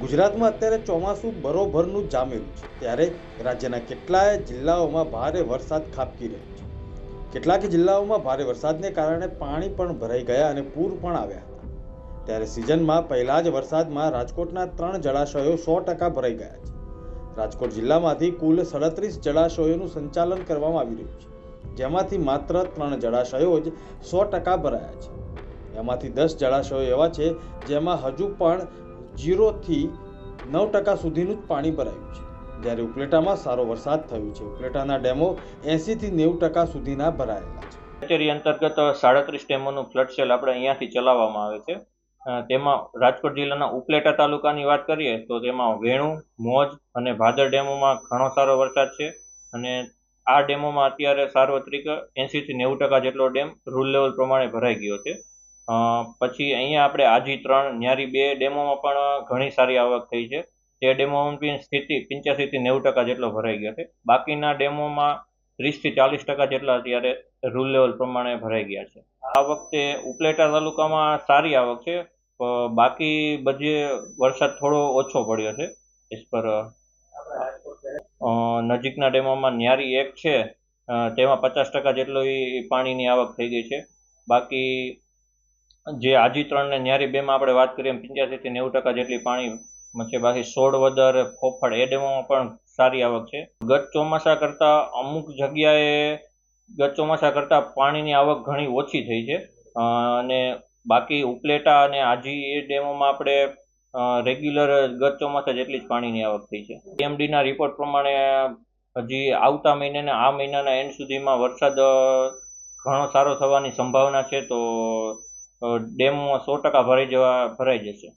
ગુજરાતમાં અત્યારે ચોમાસું બરોબરનું જામેલું છે. ત્યારે રાજ્યના કેટલાય જિલ્લાઓમાં ભારે વરસાદ ખાબકી રહ્યો છે. કેટલાક જિલ્લાઓમાં ભારે વરસાદને કારણે પાણી પણ ભરાઈ ગયા અને પૂર પણ આવ્યા હતા. ત્યારે સિઝનમાં પહેલા જ વરસાદમાં રાજકોટના ત્રણ જળાશયો સો ટકા ભરાઈ ગયા છે. રાજકોટ જિલ્લામાંથી કુલ સડત્રીસ જળાશયોનું સંચાલન કરવામાં આવી રહ્યું છે. જેમાંથી માત્ર ત્રણ જળાશયો જ સો ટકા ભરાયા છે. એમાંથી દસ જળાશયો એવા છે જેમાં હજુ પણ જીરોથી નવ ટકા સુધીનું જ પાણી ભરાયું છે. જ્યારે ઉપલેટામાં સારો વરસાદ થયો છે. ઉપલેટાના ડેમો એંસીથી નેવું ટકા સુધીના ભરાયેલા છે. કચેરી અંતર્ગત સાડત્રીસ ડેમોનું ફ્લડ સેલ આપણે અહીંયાથી ચલાવવામાં આવે છે. તેમાં રાજકોટ જિલ્લાના ઉપલેટા તાલુકાની વાત કરીએ તો તેમાં વેણુ, મોજ અને ભાદર ડેમોમાં ઘણો સારો વરસાદ છે અને આ ડેમોમાં અત્યારે સાર્વત્રિક એંશીથી નેવું ટકા જેટલો ડેમ રૂલ લેવલ પ્રમાણે ભરાઈ ગયો છે. પછી અહીંયા આપણે આજી ત્રણ ન્યારી બે ડેમોમાં પણ ઘણી સારી આવક થઈ છે. તે ડેમોમાં બી સ્થિતિ પંચ્યાસીથી નેવું ટકા જેટલો ભરાઈ ગયો છે. બાકીના ડેમોમાં ત્રીસથી ચાલીસ ટકા જેટલા અત્યારે રૂલ લેવલ પ્રમાણે ભરાઈ ગયા છે. આ વખતે ઉપલેટા તાલુકામાં સારી આવક છે. બાકી બધે વરસાદ થોડો ઓછો પડ્યો છે. એસ પર નજીકના ડેમોમાં ન્યારી એક છે. તેમાં પચાસ ટકા જેટલો પાણીની આવક થઈ ગઈ છે. બાકી જે આજી ત્રણ ને ન્યારી બેમાં આપણે વાત કરીએ એમ પંચ્યાસીથી નેવું ટકા જેટલી પાણી છે બાકી સોળ વદર ફોફળ એ ડેમોમાં પણ સારી આવક છે. ગત ચોમાસા કરતાં અમુક જગ્યાએ ગત ચોમાસા કરતાં પાણીની આવક ઘણી ઓછી થઈ છે. અને બાકી ઉપલેટા અને આજી એ ડેમોમાં આપણે રેગ્યુલર ગત ચોમાસા જેટલી જ પાણીની આવક થઈ છે. એમડીના રિપોર્ટ પ્રમાણે હજી આવતા મહિને આ મહિનાના એન્ડ સુધીમાં વરસાદ ઘણો સારો થવાની સંભાવના છે તો ડેમ સો ટકા ભરાઈ જવા ભરાઈ જશે.